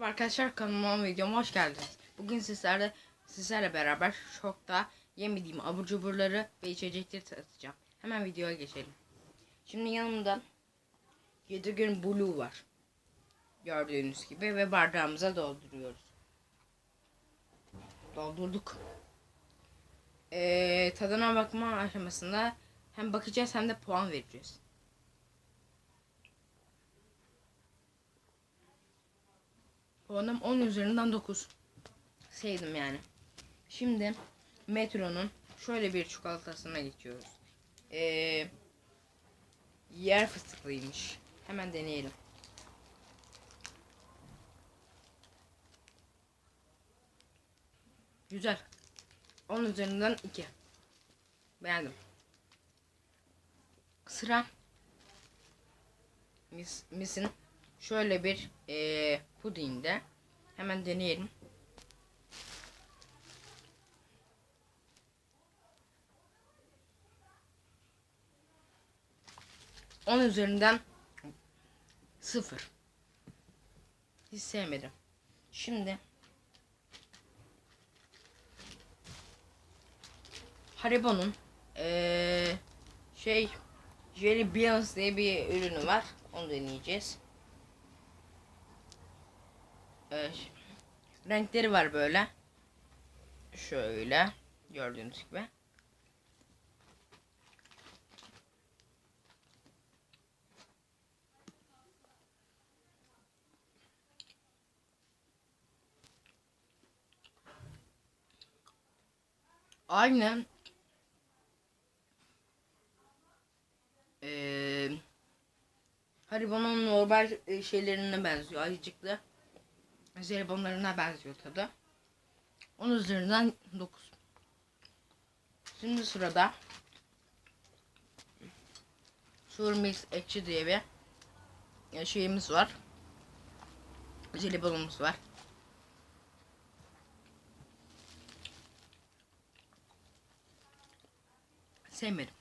Merhaba arkadaşlar kanalıma videoma hoş geldiniz. Bugün sizlerle sizlerle beraber şokta yemediğim abur cuburları ve içecekleri tanıtacağım. Hemen videoya geçelim. Şimdi yanımda 7 gün blue var. Gördüğünüz gibi ve bardağımıza dolduruyoruz. Doldurduk. Ee, tadına bakma aşamasında hem bakacağız hem de puan vereceğiz. Puanım 10 üzerinden 9. Sevdim yani. Şimdi Metro'nun şöyle bir çikolatasına geçiyoruz. Ee, yer fıstıklıymış. Hemen deneyelim. Güzel. 10 üzerinden 2. Beğendim. Sıra Mis, Mis'in şöyle bir e, pudingde. Hemen deneyelim. On üzerinden sıfır. Hiç sevmedim. Şimdi Haribo'nun eee şey Jelly Beans diye bir ürünü var. Onu deneyeceğiz. Renkleri var böyle. Şöyle gördüğünüz gibi. Aynen Ee, Haribo'nun normal e, şeylerine benziyor. Ayıcıklı. Jelibonlarına benziyor tadı. 10 üzerinden 9. Şimdi sırada Sure Mix ekşi diye bir e, şeyimiz var. Jelibonumuz var. Sevmedim.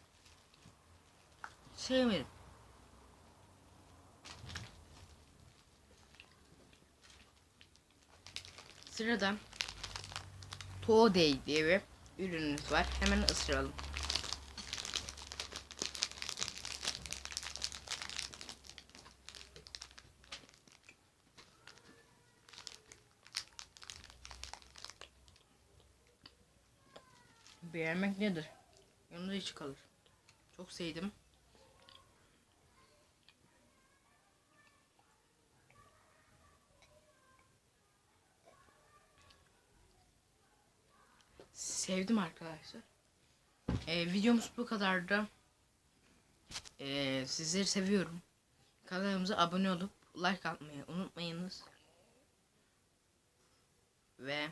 Sevmedim. Sırada Today diye bir ürünümüz var. Hemen ısıralım. Beğenmek nedir? Yanında hiç kalır. Çok sevdim. Sevdim arkadaşlar. Ee, videomuz bu kadardı. Ee, sizleri seviyorum. Kanalımıza abone olup like atmayı unutmayınız. Ve